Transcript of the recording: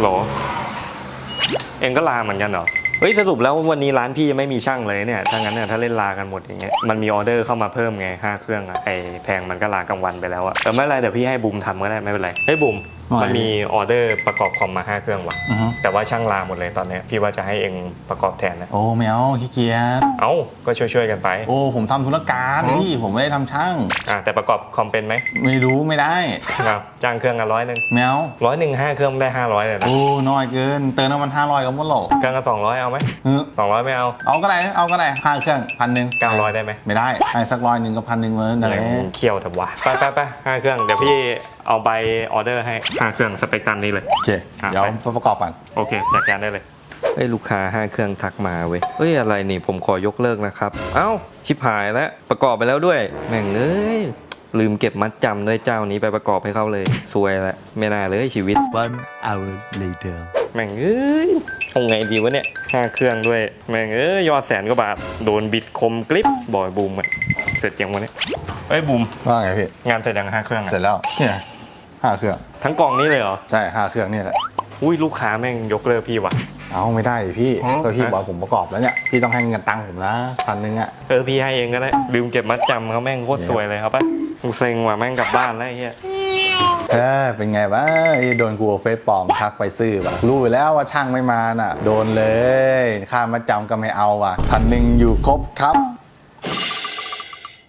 หรอ เองก็ลาเหมือนกันเหรอ เฮ้ยสรุปแล้ววันนี้ร้านพี่ยังไม่มีช่างเลยเนี่ย ถ้างั้นเนี่ยถ้าเล่นลากันหมดอย่างเงี้ย มันมีออเดอร์เข้ามาเพิ่มไงห้าเครื่องอะไอแพงมันก็ลากลางวันไปแล้วอะเออไม่เป็นไรเดี๋ยวพี่ให้บูมทำก็ได้ไม่เป็นไรเฮ้ยบูมว่าไง มันมีออเดอร์ประกอบคอมมาห้าเครื่องว่ะอือฮึ แต่ว่าช่างลาหมดเลยตอนเนี้ยพี่ว่าจะให้เองประกอบแทนนะ โอ้ไม่เอาขี้เกียจเอ้า ก็ช่วยๆกันไปโอ้ผมทำธุรการพี่ผมไม่ได้ทำช่าง อะแต่ประกอบคอมเป็นไหมไม่รู้ไม่ได้ครับจ้างเครื่องละร้อยหนึ่งแมวร้อยหนึ่งห้าเครื่องได้ห้าร้อยเลยนะโอ้น้อยเกิน เติมน้ำมันห้าร้อยก็หมดหรอกเครื่องละสองร้อยเอาไหมเออสองร้อยไม่เอาเอาก็ได้เอาก็ได้ห้าเครื่องพันหนึ่งเก้าร้อยได้ไหมไม่ได้ให้สักร้อยหนึ่งกับพันหนึ่งเหมือนอะอะไรไรเคี่ยวแต่ว่าไปไปไปห้าเครื่องเดี๋ยวพี่เอาใบออเดอร์ให้ห้าเครื่องสเปกตรัมนี้เลย โอเค อะเดี๋ยวไปประกอบก่อน โอเคจัดการได้เลยเอ้ยลูกค้าห้าเครื่องทักมาเว้ยเอ้ยอะไรนี่ผมขอยกเลิกนะครับ เอ้าชิบหายแล้วประกอบไปแล้วด้วย แม่งเอ้ยลืมเก็บมัดจำด้วยเจ้านี้ไปประกอบให้เขาเลยซวยละไม่น่าเลยชีวิต One hour later. แม่งเอ้ยทำไงดีวะเนี่ยห้าเครื่องด้วย แม่งเอ้ยยอดแสนกว่าบาทโดนบิดคมกริปบอยบูมอะเสร็จยังวะเนี่ยเอ้ยบูมว่าไงพี่ งานเสร็จยังห้าเครื่องเสร็อะจแล้ว เนี่ย ห้าเครื่อง ทั้งกล่องนี้เลยเหรอ ใช่ห้าเครื่องนี่แหละ อุ้ยลูกค้าแม่งยกเลิกพี่ว่ะ เอาไม่ได้ดิพี่ก็พี่ฮะบอกผมประกอบแล้วเนี่ย พี่ต้องให้เงินตังค์ผมนะพันหนึ่งอะ เออพี่ให้เองก็ได้ลืมเก็บมัดจำเขาแม่งโคตรสวยเลยครับปะกูเซ็งว่ะแม่งกลับบ้านแล้วไอ้เหี้ยเออเป็นไงวะไอ้โดนกูเอาเฟซปลอมทักไปซื้อว่ะรู้อยู่แล้วว่าช่างไม่มาน่ะ โดนเลย ค่ามาจำก็ไม่เอาว่ะพันหนึ่งอยู่ครบครับ